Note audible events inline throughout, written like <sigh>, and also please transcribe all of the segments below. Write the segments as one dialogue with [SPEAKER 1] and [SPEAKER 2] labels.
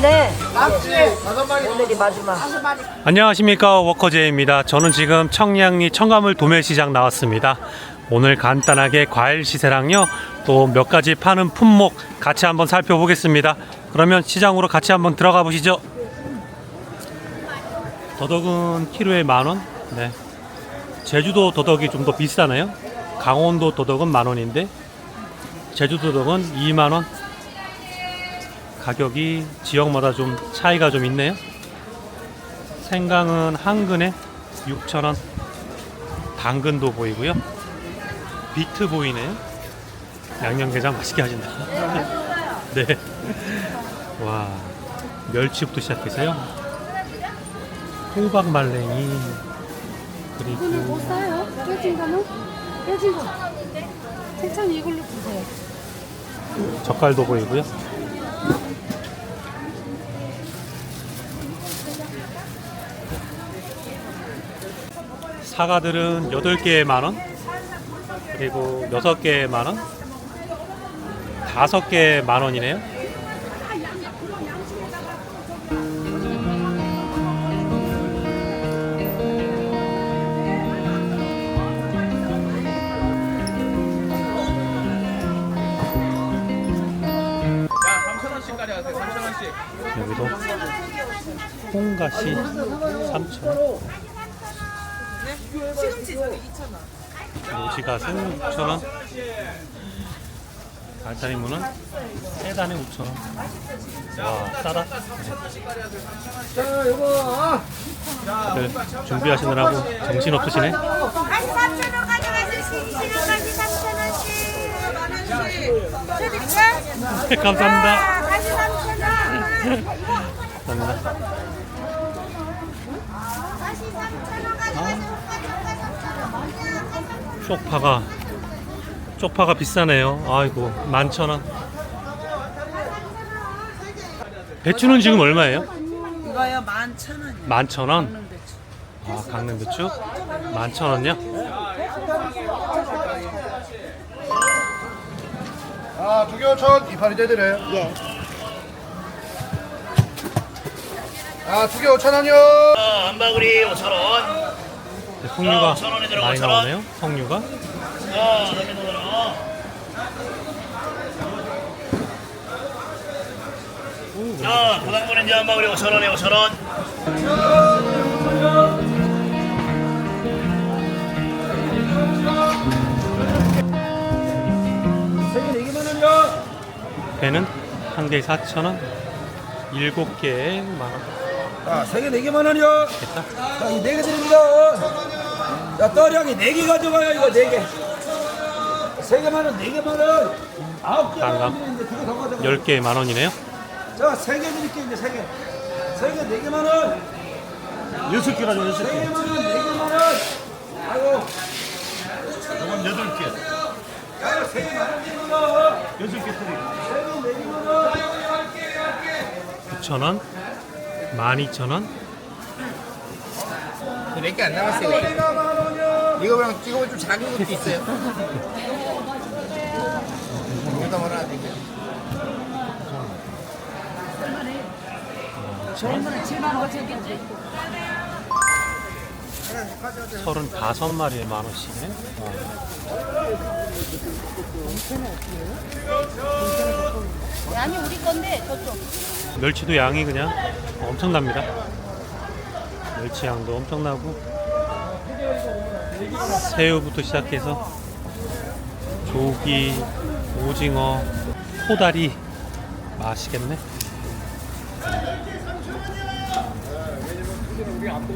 [SPEAKER 1] 마지막이네. 오늘이 마지막.
[SPEAKER 2] 안녕하십니까 워커제입니다. 저는 지금 청량리 청가물 도매시장 나왔습니다. 오늘 간단하게 과일 시세랑요 또 몇 가지 파는 품목 같이 한번 살펴보겠습니다. 그러면 시장으로 같이 한번 들어가 보시죠. 더덕은 키로에 만 원. 네. 제주도 더덕이 좀 더 비싸나요? 강원도 더덕은 만 원인데 제주도 더덕은 2만 원. 가격이 지역마다 좀 차이가 좀 있네요. 생강은 한 근에 6,000원. 당근도 보이고요. 비트 보이네요. 양념게장 맛있게 하신다. <laughs> 네. 와. 멸치부터 시작해서요. 호박 말랭이 그리고
[SPEAKER 3] 뭐 싸요? 깨진 거는? 깨진 거. 천천히 이걸로 주세요.
[SPEAKER 2] 젓갈도 보이고요. 사과들은 8개에 만원, 그리고 6개에 만원, 5개에 만원이네요. 여기도 홍가시 3,000원. 노지갓은 6,000원. 알타리 무는 세 단에 5,000원. 와, 싸다. 다들 준비하시느라고 정신 없으시네.
[SPEAKER 4] 다시 3,000원 가져가세요. 시간까지 3,000원씩. 만원씩. 드릴까?
[SPEAKER 2] 네, 감사합니다.
[SPEAKER 4] 다시 3,000원.
[SPEAKER 2] 감사합니다.
[SPEAKER 4] 다시 3,000원 가져가세요.
[SPEAKER 2] 쪽파가 쪽파가 비싸네요. 아이고, 11,000원. 배추는 지금 얼마예요?
[SPEAKER 1] 이거요 만천 원이요.
[SPEAKER 2] 11,000원. 아, 강릉 배추? 11,000원요?
[SPEAKER 5] 아, 두개 5천 이파리 되드려요.
[SPEAKER 1] 예.
[SPEAKER 5] 아, 두개 5천 원이요.
[SPEAKER 6] 한 바구리 5,000원.
[SPEAKER 2] 네, 석류가
[SPEAKER 6] 천 원에 들어가,
[SPEAKER 2] 많이
[SPEAKER 6] 천 원.
[SPEAKER 2] 나오네요. 석류가.
[SPEAKER 6] 자, 고당분은 이제 한 바구리 5,000원에 5,000원.
[SPEAKER 2] 배는 한 개에 4,000원. 일곱 개에 만 원.
[SPEAKER 7] 자, 세개 네개만 원이요.
[SPEAKER 2] 됐다.
[SPEAKER 7] 자, 이네개 드립니다. 자, 떠량이 네개 가져가요, 이거 네 개. 세 개만 원, 네 개만 원. 아홉 개
[SPEAKER 2] 반감.
[SPEAKER 7] 드리는데 두개 더 가져가.
[SPEAKER 2] 열 개에 만 원이네요.
[SPEAKER 7] 자, 세개 드릴게요, 이제 세 개. 세 개, 네 개만 원.
[SPEAKER 6] 여섯 개 가져, 여섯
[SPEAKER 7] 세
[SPEAKER 6] 개.
[SPEAKER 7] 개 만 원, 네 개만 원. 아이고.
[SPEAKER 6] 이건 여덟 개.
[SPEAKER 7] 자, 세 개만 원 드립니다.
[SPEAKER 6] 여섯 개 드리.
[SPEAKER 7] 세개 네 개만 원.
[SPEAKER 2] 9,000원. 12,000원.
[SPEAKER 5] 몇개안 남았어요. 이거 그냥 찍어보면 좀 작은 것도 있어요. 여기다 말아 안 되게.
[SPEAKER 2] 서른 다섯 마리에 만 원씩이네.
[SPEAKER 3] 아니, 우리 건데, 저쪽.
[SPEAKER 2] 멸치도 양이 그냥 엄청납니다. 멸치 양도 엄청나고 새우부터 시작해서 조기, 오징어, 코다리 맛있겠네.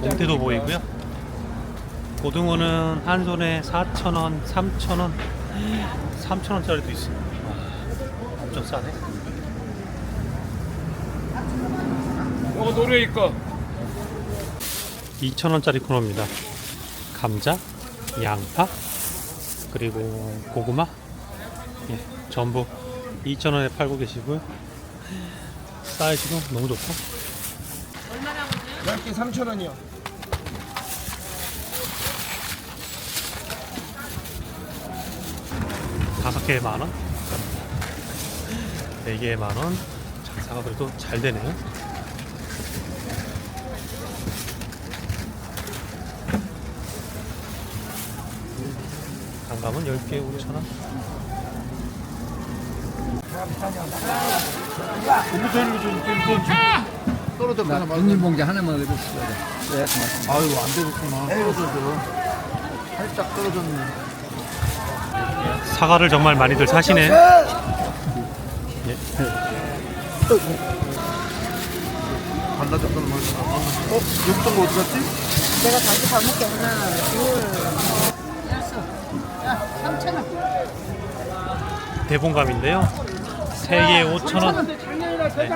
[SPEAKER 2] 곰태도 보이고요. 고등어는 한 손에 4,000원, 3,000원, 3,000원짜리도 있어요. 와, 엄청 싸네.
[SPEAKER 6] 이거 노래 있고.
[SPEAKER 2] 2,000원짜리 코너입니다. 감자, 양파, 그리고 고구마, 예, 전부 2,000원에 팔고 계시고요. 사이즈도 너무 좋다.
[SPEAKER 7] 열개 3천 원이요.
[SPEAKER 2] 다섯 개에 만 원, 네 개에 만 원, 장사가 그래도 잘 되네요. 단감은 10개에 5,000원.
[SPEAKER 5] 비닐봉지 하나만 해주시죠. 네, 고맙습니다. 아유, 안 되겠구나. 떨어져도. 살짝 떨어졌네.
[SPEAKER 2] 사과를 정말 많이들 사시네.
[SPEAKER 5] 반다졌던 말. 어? 육동 어디 갔지?
[SPEAKER 8] 내가 다시 밥 먹게 하나, 둘. 야, 3천 원.
[SPEAKER 2] 대봉감인데요. 3개에 5,000원. 네.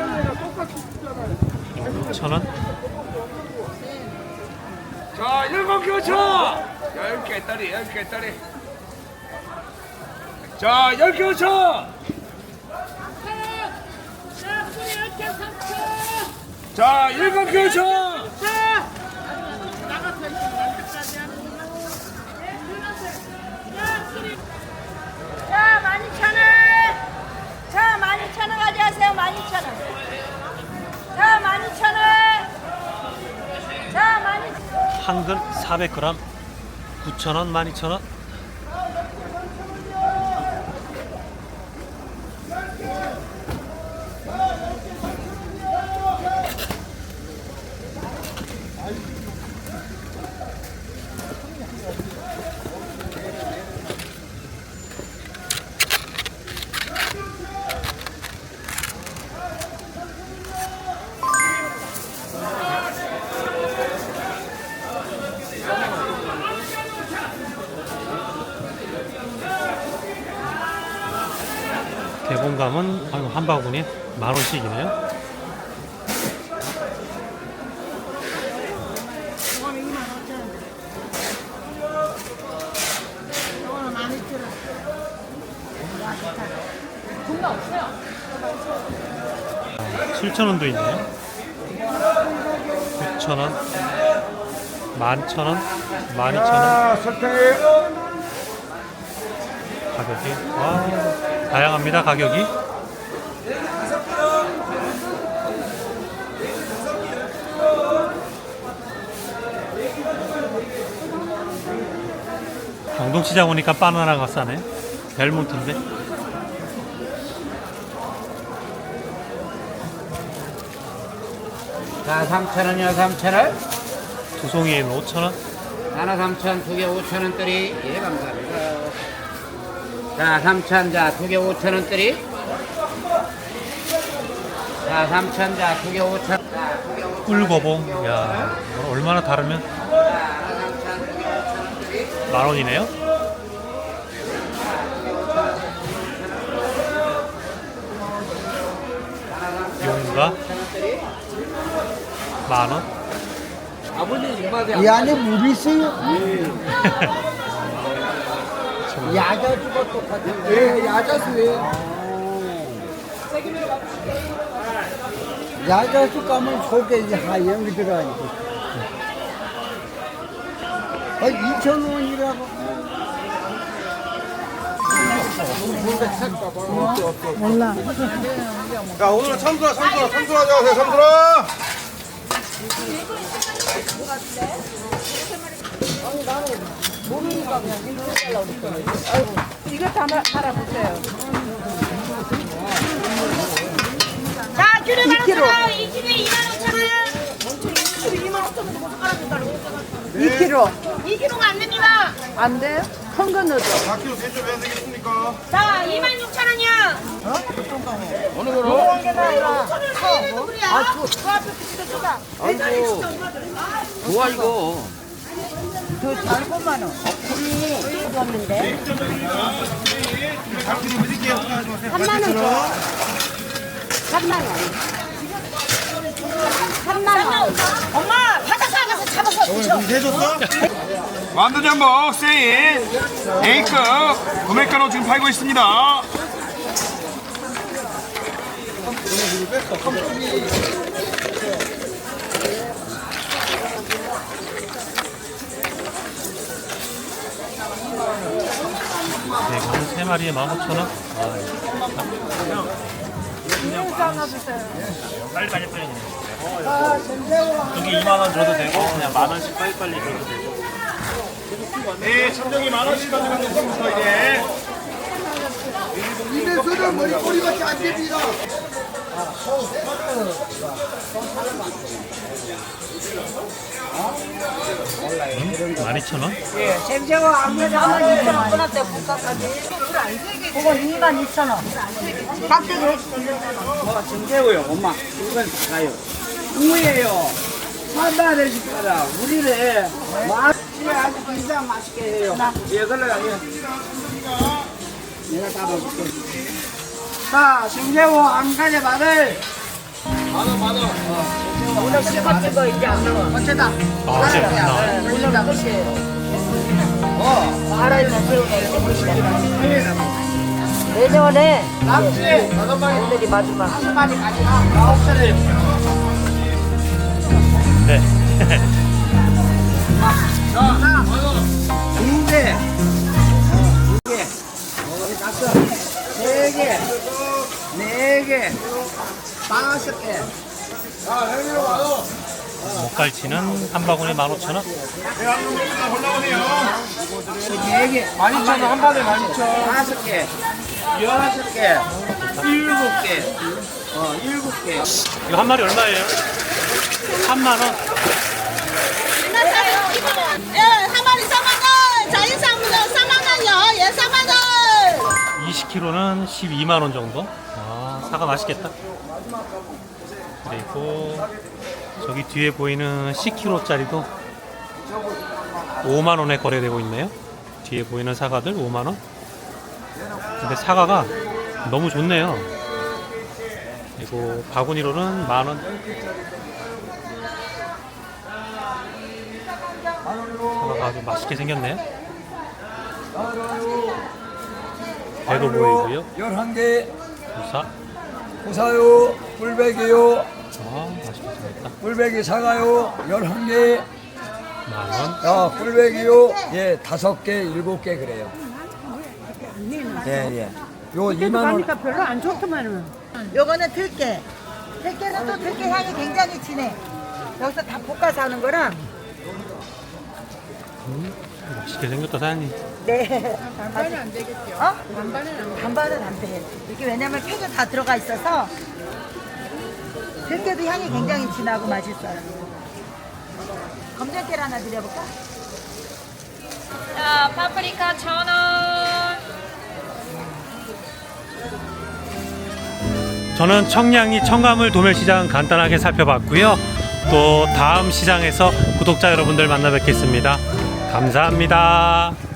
[SPEAKER 2] 5,000원.
[SPEAKER 9] 자, 일곱 교차. 열 개짜리, 열 개짜리. 자, 열 교차. 자, 일곱 교차.
[SPEAKER 1] 자, 12,000원. 자, 12,000원 가져가세요. 12,000원. 자, 12,000원. 자, 12,000원.
[SPEAKER 2] 한근 400g 9,000원, 12,000원. 대봉감은 아이고, 한 바구니에 만 원씩이네요.
[SPEAKER 8] 이거는 많이 들어.
[SPEAKER 2] 아, 7,000원도 있네요. 9,000원, 11,000원, 12,000원
[SPEAKER 9] 자, 설탕에
[SPEAKER 2] 가격이 와 다양합니다 가격이. 경동시장 오니까 바나나가 싸네. 벨몬트인데.
[SPEAKER 10] 자, 3,000원이요, 3,000원.
[SPEAKER 2] 두 송이에 5,000원.
[SPEAKER 10] 하나 3,000, 두 개 5,000원짜리. 예, 감사합니다. 자, 3,000, 자, 두개 5,000원짜리. 자, 3,000, 자, 두개 5,000원. 자, 두개 5,000원.
[SPEAKER 2] 꿀거봉. 야, 이건 얼마나 다르면
[SPEAKER 10] 자, 하나 3,000, 두개 5,000원짜리.
[SPEAKER 2] 만 원이네요. 용가 만 원.
[SPEAKER 5] 이 안에 물이 있어요? <laughs> 야자수가 똑같은데. 예, 야자수예요. 야자수 가면 속에 이제 하얀 게 들어가니까. 아, 2,000원이라고.
[SPEAKER 8] 몰라.
[SPEAKER 5] 야, 오늘은 참수라, 참수라, 참수라 하자, 참수라!
[SPEAKER 8] 이거 다 팔아보세요.
[SPEAKER 1] 자, 15,000원. 이 귤에 25,000원.
[SPEAKER 8] 2kg.
[SPEAKER 1] 2kg가 안 됩니다.
[SPEAKER 8] 안 돼요? 큰 거 넣어줘.
[SPEAKER 5] 4kg 세점 해야 되겠습니까?
[SPEAKER 1] 자, 26,000원이요.
[SPEAKER 10] 어느 거로?
[SPEAKER 1] 아, 그, 그 앞에 그거.
[SPEAKER 10] 아이고. 좋아, 이거.
[SPEAKER 8] 더 잘고만 원.
[SPEAKER 5] 4kg 드릴게요. 하지 마세요.
[SPEAKER 1] 3만 원 줘. 3만 원. 3만 원. 엄마, 바닷가 가서 잡아서 드셔.
[SPEAKER 5] 해줬어?
[SPEAKER 9] 완두 전복 세일 A급 구매가로 지금 팔고 있습니다.
[SPEAKER 2] 네, 이거는 세 마리에 15,000원. 아,
[SPEAKER 6] 빨리 빨리 빨리. 여기 2만 원 줘도 되고 그냥 만 원씩 빨리 빨리 줘도 되고. 네, 천정이 만 원씩 가지고 있습니다 이제.
[SPEAKER 5] 이래서는 머리 꼬리밖에 안 됩니다.
[SPEAKER 2] 만 이천 원?
[SPEAKER 1] 쟁쟁어 아무래도 하나 2천 원 끊었대 국가까지. 그거 2만 2천 원. 깍두기
[SPEAKER 10] 정재호요 엄마. 이건 작아요. 우예요. 산다를 시켜라. 우리를 맛이 아주 굉장히 맛있게 해요. 예 그래요. 예. 내가 따라줄게 자 정재호 한 가지 말을
[SPEAKER 1] 오늘 시간 찍어 이제 안 나와.
[SPEAKER 10] 어쩌다
[SPEAKER 2] 아, 어제 안 나와요?
[SPEAKER 1] 오늘 나 끝이에요. 어. 알아있는 새우가 내년에
[SPEAKER 10] 남지 다섯 마리
[SPEAKER 1] 오늘이 마지막.
[SPEAKER 10] 다섯 마리까지 아홉 차례
[SPEAKER 2] 네. <laughs>
[SPEAKER 10] 4개, 5개. 야, 헬기로 와요.
[SPEAKER 2] 목갈치는 한 바구니 15,000원.
[SPEAKER 10] 12,000원, 한 바구니 12,000원. 5개, 11개, 7개. 어, 7개.
[SPEAKER 2] 이거 한 마리 얼마예요? 3만원.
[SPEAKER 4] 예, 한 마리 3만원. 자, 인상 3만원요. 예, 3만원.
[SPEAKER 2] 20kg는 12만 원 정도? 아, 사과 맛있겠다. 그리고 저기 뒤에 보이는 10kg짜리도 5만 원에 거래되고 있네요. 뒤에 보이는 사과들 5만 원. 근데 사과가 너무 좋네요. 그리고 바구니로는 만 원. 사과가 아주 맛있게 생겼네요. 배도 보이고요.
[SPEAKER 5] 11개
[SPEAKER 2] 부사.
[SPEAKER 5] 고사요, 꿀배기요,
[SPEAKER 2] 아, 맛있게 생겼다.
[SPEAKER 5] 꿀배기 사가요, 11개,
[SPEAKER 2] 만 원.
[SPEAKER 5] 야, 꿀배기요, 예, 다섯 개, 일곱 개 그래요. 예, 예. 요 2만 원.
[SPEAKER 3] 별로 안 좋더만은.
[SPEAKER 1] 요거는 들깨. 들깨는 또 들깨 향이 굉장히 진해. 여기서 다 볶아서 하는 거랑
[SPEAKER 2] 맛있게 생겼다, 사장님.
[SPEAKER 1] 네. 반반은 안 되겠죠? 어? 반반은 안 돼. 반반은 안 돼. 이게 왜냐면 팩이 다 들어가 있어서 들깨도 향이 굉장히 진하고 맛있어요. 검정깨를 하나 드려볼까?
[SPEAKER 4] 자, 파프리카 천 원.
[SPEAKER 2] 저는 청량리 청가물 도매시장 간단하게 살펴봤고요. 또 다음 시장에서 구독자 여러분들 만나 뵙겠습니다. 감사합니다.